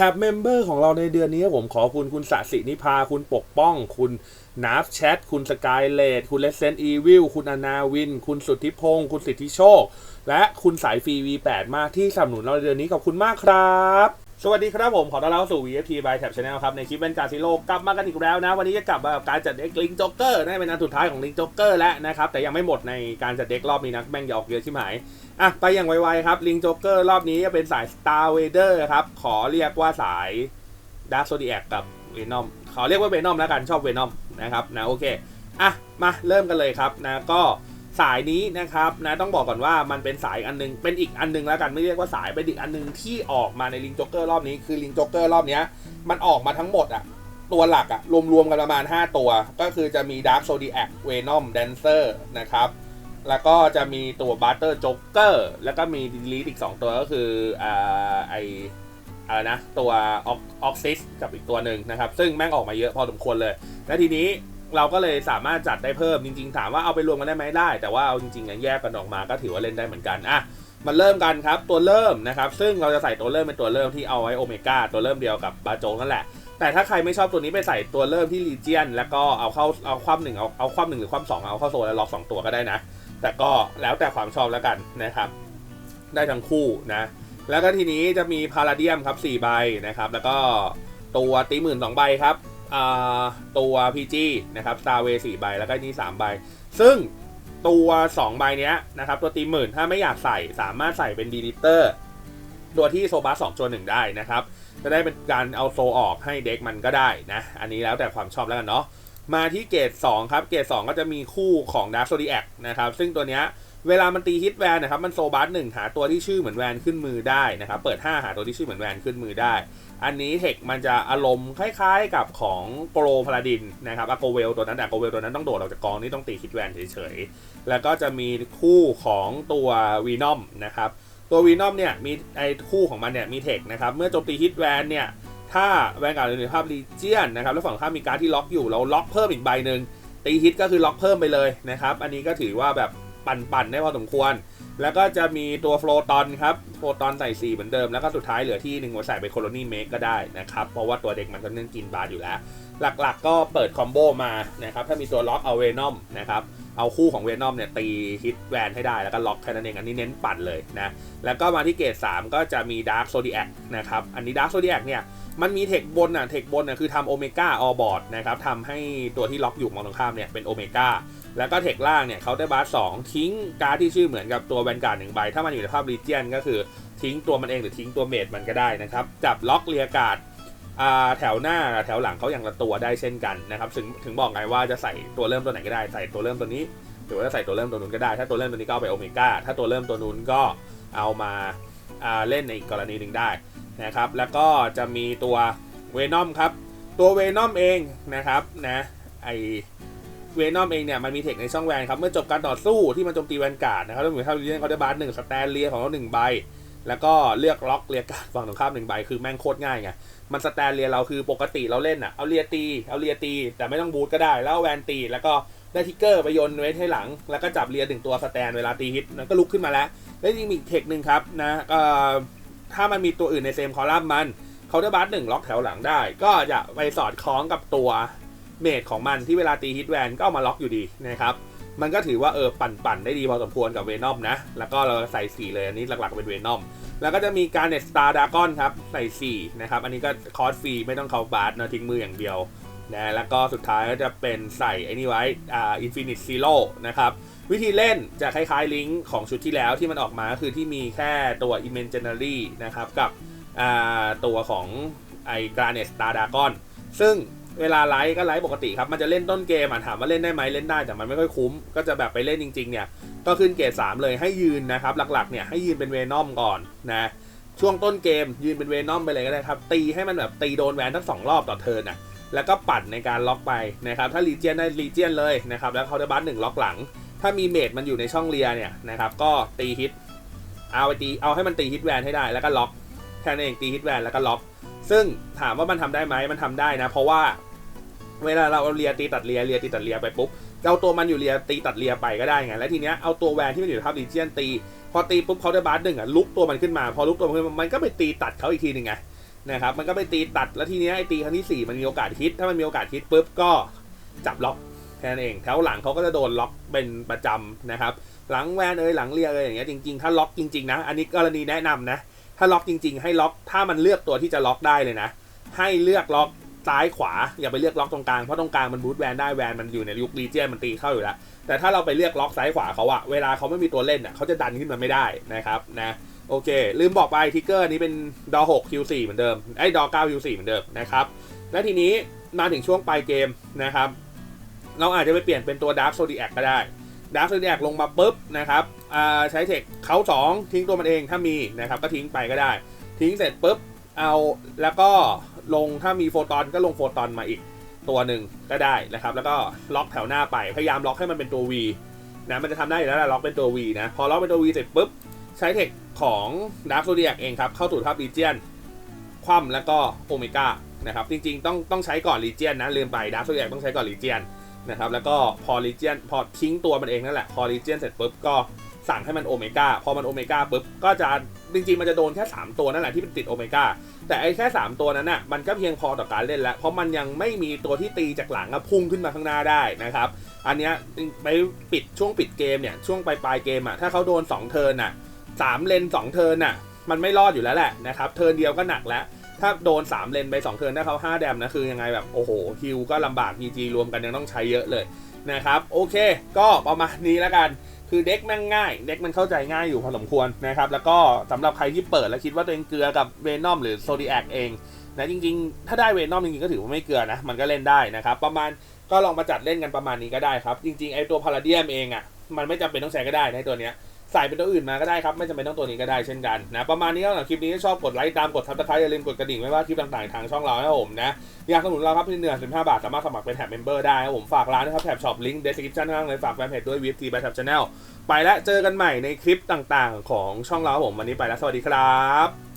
แท็บเมมเบอร์ของเราในเดือนนี้ผมขอคุณคุณสสินิพา คุณปกป้อง คุณนับแชท คุณสกายเลดคุณเลสเซนอีวิลคุณอนาวิน คุณสุทธิพงศ์คุณสิทธิโชค และคุณสายฟรีแปดมากที่สนับสนุนเราในเดือนนี้ขอบคุณมากครับ สวัสดีครับผม ขอต้อนรับสู่ VFT by Tab Channel ครับ ในคลิปเป็นการซิโลกลับมากันอีกแล้วนะ วันนี้จะกลับมากับการจัดเด็กลิงจ็อกเกอร์น่าจะเป็นอันสุดท้ายของลิงจ็อกเกอร์แล้วนะครับ แต่ยังไม่หมดในการจัดเด็กรอบนี้นะแม่งอย่าออกเยอะชิบหาย อะ ไปอย่างไวๆครับลิงจ็อกเกอร์รอบนี้จะเป็นสาย Star Vader ครับ ขอเรียกว่าสาย Dark Zodiac กับ Venom ขอเรียกว่า Venom แล้วกันชอบ Venom นะครับนะโอเคอะมาเริ่มกันเลยครับนะก็ สายนี้นะครับนะต้องบอกก่อนว่ามันเป็นสายอันนึง เป็นอีกอันนึงแล้วกันไม่เรียกว่าสายเป็นอีกอันนึงที่ออกมาในลิงจ็อกเกอร์รอบนี้คือลิงจ็อกเกอร์รอบนี้มันออกมาทั้งหมดอะตัวหลักอะรวมๆกันประมาณ 5 ตัว ก็คือจะมี Dark Zodiac Venom Dancer นะครับแล้วก็จะมีตัว Butter Joker แล้วก็มี Delete อีก 2 ตัวก็คืออ่าไออะไรนะตัวออกซิสกับอีกตัวหนึ่งนะครับ ซึ่งแม่งออกมาเยอะพอสมควรเลย และทีนี้ เราก็เลยสามารถจัดได้เพิ่มจริง ๆ ถามว่าเอาไปรวมกันได้ไหมได้ แต่ว่าเอาจริงๆแยกกันออกมาก็ถือว่าเล่นได้เหมือนกันอะมาเริ่มกันครับตัวเริ่มนะครับซึ่งเราจะใส่ตัวเริ่มเป็นตัวเริ่มที่เอาไว้โอเมก้าตัวเริ่มเดียวกับบาโจนั่นแหละ แต่ถ้าใครไม่ชอบตัวนี้ไปใส่ตัวเริ่มที่ลีเจียนแล้วก็เอาเข้าเอาคว่ำหนึ่งเอาเอาคว่ำหนึ่งหรือคว่ำสองเอาเข้าโซนแล้วล็อกสองตัวก็ได้นะ แต่ก็แล้วแต่ความชอบแล้วกันนะครับได้ทั้งคู่นะแล้วก็ทีนี้จะมีพาราเดียมครับ4ใบนะครับแล้วก็ตัวตีหมื่นสองใบครับ ตัว PG นะครับ Star Way 4ใบแล้วก็นี่3ใบ ซึ่งตัว2ใบเนี้ยนะครับตัวตีหมื่นถ้าไม่อยากใส่สามารถใส่เป็นดีลิเตอร์ตัวที่โซบัส2ตัวหนึ่งได้นะครับ จะได้เป็นการเอาโซออกให้เด็กมันก็ได้นะ อันนี้แล้วแต่ความชอบแล้วกันเนาะมาที่เกรด2ครับ เกรด2ก็จะมีคู่ของ Dark Zodiac นะครับ ซึ่งตัวเนี้ย เวลามันตีฮิตแวนนะครับ มันโซบัสหนึ่งหาตัวที่ชื่อเหมือนแวนขึ้นมือได้นะครับ เปิด 5 หาตัวที่ชื่อเหมือนแวนขึ้นมือได้ อันนี้เทคมันจะอารมณ์คล้ายๆกับของโปรพาราดินนะครับอโกเวลตัวนั้นแต่อโกเวลตัวนั้นต้องโดดออกจากกองนี่ต้องตีฮิตแวนเฉยๆ แล้วก็จะมีคู่ของตัววีนอมนะครับตัววีนอมเนี่ยมีไอ้คู่ของมันเนี่ยมีเทคนะครับเมื่อโจมตีฮิตแวนเนี่ยถ้าแวนการ์ดหรือภาพลีเจียนนะครับแล้วฝั่งข้ามมีการ์ดที่ล็อกอยู่เราล็อกเพิ่มอีกใบหนึ่งตีฮิตก็คือล็อกเพิ่มไปเลยนะครับอันนี้ก็ถือว่าแบบ ปั่นๆได้พอสมควร แล้วก็จะมีตัวโฟลตอนครับโฟลตอนใส่4เหมือนเดิมแล้วก็สุดท้ายเหลือที่หนึ่งหัวใส่เป็นโคโลนี่เมกก็ได้นะครับ เพราะว่าตัวเด็กมันก็เนื่องกินบาร์อยู่แล้ว หลักๆก็เปิดคอมโบมานะครับถ้ามีตัวล็อกเอาเวนอมนะครับเอาคู่ของเวนอมเนี่ยตีฮิตแวนให้ได้แล้วก็ล็อกแค่นั้นเองอันนี้เน้นปั่นเลยนะแล้วก็มาที่เกรด3 ก็จะมีดาร์ z โซดิแอคนะครับอันนี้ดาร์ z โซดิแอคเนี่ยมันมีเทคบนอะเทคบนอะคือทำโอเมก้าออบอร์ดนะครับทำให้ตัวที่ล็อกอยู่มองตรงข้ามเนี่ยเป็นโอเมก้า แล้วก็เทคล่างเนี่ยเขาได้บาร์สองทิ้งการ์ดที่ชื่อเหมือนกับตัวแวนการ์ดหนึ่งใบ ถ้ามันอยู่ในภาพรีเจียนก็คือทิ้งตัวมันเองหรือทิ้งตัวเมดมันก็ได้นะครับ จับล็อกเรียกาดแถวหน้าแถวหลังเขาอย่างละตัวได้เช่นกันนะครับถึงถึงบอกไงว่าจะใส่ตัวเริ่มตัวไหนก็ได้ใส่ตัวเริ่มตัวนี้ หรือว่าใส่ตัวเริ่มตัวนู้นก็ได้ ถ้าตัวเริ่มตัวนี้ก็เอาไปโอเมก้าถ้าตัวเริ่มตัวนู้นก็เอามาเล่นในอีกกรณีหนึ่งได้นะครับแล้วก็จะมีตัวเวนอมครับตัวเวนอมเองนะครับนะไอ เวนอมเองเนี่ยมันมีเทคในช่องแวนครับ เมื่อจบการต่อสู้ที่มันโจมตีแวนการ์ดนะครับแล้วเหมือนถ้าเรียนเขาได้บาร์หนึ่งสแตนเลียของเขาหนึ่งใบ แล้วก็เลือกล็อกเรียการ์ดฝั่งตรงข้ามหนึ่งใบคือแม่งโคตรง่ายไงมันสแตนเลียเราคือปกติเราเล่นอะเอาเลียตีเอาเลียตี แต่ไม่ต้องบูทก็ได้ แล้วแวนตีแล้วก็ได้ทิกเกอร์ไปโยนไว้ให้หลัง แล้วก็จับเลียหนึ่งตัวสแตนเวลาตีฮิตมันก็ลุกขึ้นมาแล้วแล้วยังมีอีกเทคหนึ่งครับนะถ้ามันมีตัวอื่นในเซมคอลัมน์มันเขาได้บัสหนึ่งล็อกแถวหลังได้ ก็จะไปสอดคล้องกับตัว เมดของมันที่เวลาตีฮิตแวนก็เอามาล็อกอยู่ดีนะครับ มันก็ถือว่าเออปั่นๆได้ดีพอสมควรกับเวนอมนะ แล้วก็เราใส่สีเลยอันนี้หลักๆเป็นเวนอมแล้วก็จะมีการเน็ตสตาร์ดากอนครับ ใส่4นะครับ อันนี้ก็คอร์สฟรีไม่ต้องเขาบาร์นะทิ้งมืออย่างเดียวนะแล้วก็สุดท้ายก็จะเป็นใส่ไอ้นี่ไว้อ่าอินฟินิตซีโร่นะครับ วิธีเล่นจะคล้ายๆลิงก์ของชุดที่แล้วที่มันออกมาก็คือที่มีแค่ตัว Imaginary นะครับ กับอ่าตัวของไอ้ Garnet Star Dragon ซึ่ง เวลาไลฟ์ก็ไลฟ์ปกติครับมันจะเล่นต้นเกมอะถามว่าเล่นได้ไหมเล่นได้แต่มันไม่ค่อยคุ้ม ก็จะแบบไปเล่นจริงๆเนี่ยก็ขึ้นเกรด3เลยให้ยืนนะครับหลักๆเนี่ยให้ยืนเป็นเวนอมก่อนนะช่วงต้นเกมยืนเป็นเวนอมไปเลยก็ได้ครับตีให้มันแบบตีโดนแวนทั้งสองรอบต่อเทิร์นอะแล้วก็ปัดในการล็อกไปนะครับถ้าลีเจียนได้ลีเจียนเลยนะครับแล้วเขาได้บัสหนึ่งล็อกหลัง ถ้ามีเมดมันอยู่ในช่องเลียเนี่ยนะครับก็ตีฮิตเอาไปตีเอาให้มันตีฮิตแวนให้ได้แล้วก็ล็อกแค่นั้นเองตีฮิตแวนแล้วก็ล็อกซึ่งถามว่ามันทำได้ไหมมันทำได้นะ เพราะว่า เวลาเราเอาเลียตีตัดเลียเลียตีตัดเลียไปปุ๊บเอาตัวมันอยู่เลียตีตัดเลียไปก็ได้ไงแล้วทีเนี้ยเอาตัวแวนที่มันอยู่ในภาพลีเจียนตี พอตีปุ๊บเขาได้บาสหนึ่งอะลุกตัวมันขึ้นมา พอลุกตัวมันขึ้นมามันก็ไปตีตัดเขาอีกทีหนึ่งไงนะครับมันก็ไปตีตัดแล้วทีเนี้ยไอ้ตีครั้งที่สี่มันมีโอกาสฮิตถ้ามันมีโอกาสฮิตปุ๊บก็จับล็อกแค่นั้นเองแถวหลังเขาก็จะโดนล็อกเป็นประจำนะครับหลังแวนเอยหลังเรียเอยอย่างเงี้ยจริงๆถ้าล็อกจริงๆนะอันนี้กรณีแนะนำนะถ้าล็อกจริง ๆ ให้ล็อกถ้ามันเลือกตัวที่จะล็อกได้เลยนะให้เลือกล็อก ซ้ายขวา อย่าไปเลือกล็อกตรงกลาง เพราะตรงกลางมันบูทแวนได้แวนมันอยู่ในยุครีเจียนมันตีเข้าอยู่แล้ว แต่ถ้าเราไปเลือกล็อกซ้ายขวาเขาอะเวลาเขาไม่มีตัวเล่นอะเขาจะดันขึ้นมาไม่ได้นะครับนะโอเค ลืมบอกไปทิกเกอร์นี้เป็นดอ6 Q4 เหมือนเดิมไอ้ดอ9 Q4 เหมือนเดิมนะครับและทีนี้มาถึงช่วงปลายเกมนะครับเราอาจจะไปเปลี่ยนเป็นตัวดาร์ z โซ i ิแอคก็ได้ดาร์ z โซ i ิแอคลงมาปุ๊บนะครับอ่าใช้เทคเขาสองทิ้งตัวมันเองถ้ามีนะครับก็ทิ้งไปก็ได้ ทิ้งเสร็จปุ๊บเอาแล้วก็ ลงถ้ามีโฟตอนก็ลงโฟตอนมาอีกตัวหนึ่งก็ได้นะครับ แล้วก็ล็อกแถวหน้าไป พยายามล็อกให้มันเป็นตัว V นะมันจะทำได้อยู่แล้วละล็อกเป็นตัว V นะ พอล็อกเป็นตัว V เสร็จปุ๊บ ใช้เทคของดาร์ z โซ i ิแอเองครับ เข้าสู่ทับรีเจียนคว่ำแล้วก็โอเมก้านะครับ จริงๆ ต้องต้องใช้ก่อนรีเจียนนะ ลืมไปดาร์ z โซ i ิแอต้องใช้ก่อนรีเจียนนะครับ แล้วก็พอรีเจียนพอทิ้งตัวมันเองนั่นแหละ พอรีเจียนเสร็จปุ๊บก็สั่งให้มันโอเมก้า พอมันโอเมก้าปุ๊บก็จะ จริงๆมันจะโดนแค่ 3 ตัวนั่นแหละที่เป็นติดโอเมก้าแต่ไอ้แค่ 3 ตัวนั้นน่ะมันก็เพียงพอต่อการเล่นแล้ว เพราะมันยังไม่มีตัวที่ตีจากหลังอะพุ่งขึ้นมาข้างหน้าได้นะครับ อันเนี้ยไปปิดช่วงปิดเกมเนี่ยช่วงปลายปลายเกมอะถ้าเขาโดน 2 เทิร์นน่ะสามเลน2เทิร์นน่ะมันไม่รอดอยู่แล้วแหละนะครับเทิร์นเดียวก็หนักแล้วถ้าโดน 3 เลนไป 2 เทิร์นถ้าเขา5แดมนะคือยังไงแบบโอ้โหฮิวก็ลำบาก PG รวมกันยังต้องใช้เยอะเลยนะครับโอเค ก็ประมาณนี้แล้วกัน คือเด็กแม่งง่าย เด็กมันเข้าใจง่ายอยู่พอสมควรนะครับ แล้วก็สำหรับใครที่เปิดแล้วคิดว่าตัวเองเกลือกับเวนอมหรือโซดีแอคเองนะจริงๆ ถ้าได้เวนอมจริงๆก็ถือว่าไม่เกลือนะ มันก็เล่นได้นะครับ ประมาณก็ลองมาจัดเล่นกันประมาณนี้ก็ได้ครับ จริงๆไอตัวพาราเดียมเองอะมันไม่จำเป็นต้องใช้ก็ได้ในตัวเนี้ย ใส่เป็นตัวอื่นมาก็ได้ครับ ไม่จำเป็นต้องตัวนี้ก็ได้เช่นกันนะ ประมาณนี้ก็หรับคลิปนี้ชอบกดไลค์ตามกดทับตะไคร้อย่าลืมกดกระดิ่งไม่ว่าคลิปต่างๆ ทางช่องเรานะผมนะ อยากสนับสนุนเราครับที่เหนือ15บาท สามารถสมัครเป็นแท็บเมมเบอร์ได้ครับผมฝากร้านนะครับแท็บช็อปลิงก์เดสคริปชั่นข้างเลยฝากแฟนเพจด้วยวีฟทีบายแท็บชาแนลไปแล้วเจอกันใหม่ในคลิปต่างๆ ของช่องเราผมวันนี้ไปแล้วสวัสดีครับ